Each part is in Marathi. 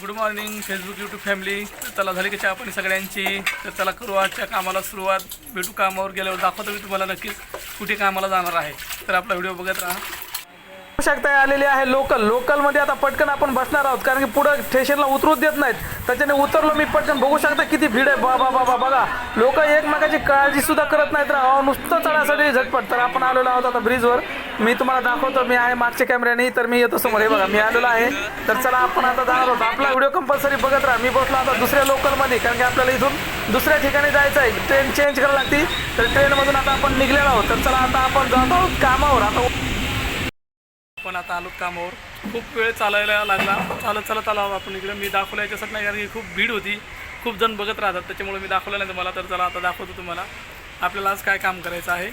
Good morning Facebook YouTube family तर चला झाली की चहा पाणी सगळ्यांची? तर चला करू आजच्या कामाला सुरुवात. भेटू कामावर गेल्यावर दाखवतो मी तुम्हाला नक्कीच कुठे कामाला जाणार आहे. तर आपला व्हिडिओ बघत राहा. आवश्यकता आलेली आहे लोकल. लोकलमध्ये आता पटकन आपण बसणार आहोत. कारण की पुढं स्टेशनला उतरूच देत नाहीत. त्याच्याने उतरलो मी पटकन. बघू शकता किती भीड आहे. बाबा बाबा बघा. लोक एकमेकाची काळजी सुद्धा करत नाहीत. राव नुसतं चढासाठी झटपट. तर आपण आलेलो आहोत आता ब्रिजवर मी तुम्हाला दाखवतो. मी आहे मागच्या कॅमेऱ्याने तर मी येतो समोर. हे बघा मी आलेलो आहे. तर चला आपण आता जाणार आहोत. आपला व्हिडिओ कंपल्सरी बघत राहा. मी बसलो आता दुसऱ्या लोकलमध्ये कारण की आपल्याला इथून दुसऱ्या ठिकाणी जायचं आहे. ट्रेन चेंज करायला लागते. तर ट्रेनमधून आता आपण निघलेलो आहोत. तर चला आता आपण जात आहोत कामावर. आता आपण आता आलो कामावर. खूप वेळ चालायला लागला. चालत चालत आलो आपण इकडे. मी दाखवलं याच्यासाठी नाही कारण की खूप भीड होती. खूप जण बघत राहतात त्याच्यामुळे मी दाखवलं नाही तुम्हाला. तर चला आता दाखवतो तुम्हाला. आपल्याला आज काय काम करायचं आहे.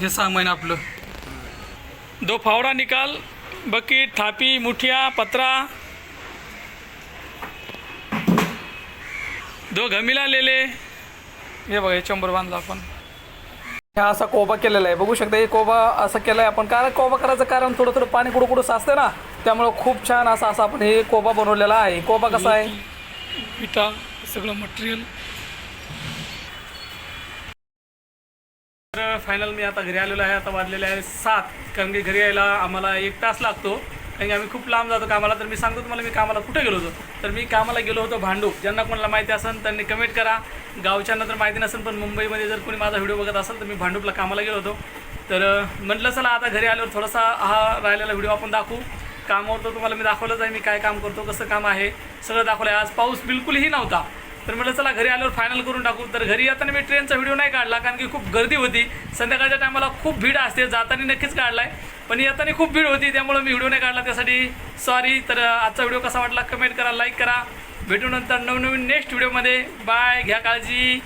हे सामान आपलं. दो फावडा निकाल बकीट थापी मुठिया पत्रा. दो घमिला लेले. हे बघा हे चंबर बांधला आपण. हा असा कोबा केलेला आहे. बघू शकता हे कोबा असं केलं आहे आपण. कारण कोबा करायचं कारण थोडं थोडं पाणी कुठं कुठं साचते ना त्यामुळं खूप छान असा असा आपण हे कोबा बनवलेला आहे. कोबा कसा आहे? विटा सगळं मटेरियल तर फायनल मी आता घरी आलेलो आहे. आता वाजलेले आहे सात. कारण की घरी यायला आम्हाला एक तास लागतो. कारण की आम्ही खूप लांब जातो कामाला. तर मी सांगतो तुम्हाला मी कामाला कुठे गेलो होतो? तर मी कामाला गेलो होतो भांडूप. ज्यांना कोणाला माहिती असेल त्यांनी कमेंट करा. गावच्यांना तर माहिती नसेल पण मुंबईमध्ये जर कोणी माझा व्हिडिओ बघत असेल तर मी भांडूपला कामाला गेलो होतो. तर म्हटलं चला आता घरी आल्यावर थोडासा हा राहिलेला व्हिडिओ आपण दाखवू. कामावर तर तुम्हाला मी दाखवलंच आहे मी काय काम करतो कसं काम आहे सगळं दाखवलं आहे. आज पाऊस बिलकुलही नव्हता. तर म्हटलं चला घरी आल्यावर फायनल करून टाकू. तर घरी येताना मी ट्रेनचा व्हिडिओ नाही काढला कारण की खूप गर्दी होती. संध्याकाळच्या टायमाला खूप भीड असते जाताना नक्कीच काढला आहे पण येताना खूप भीड होती त्यामुळे मी व्हिडिओ नाही काढला. त्यासाठी सॉरी तर आजचा व्हिडिओ कसा वाटला कमेंट करा लाईक करा. भेटू नंतर नवनवीन नेक्स्ट व्हिडिओमध्ये बाय घ्या काळजी.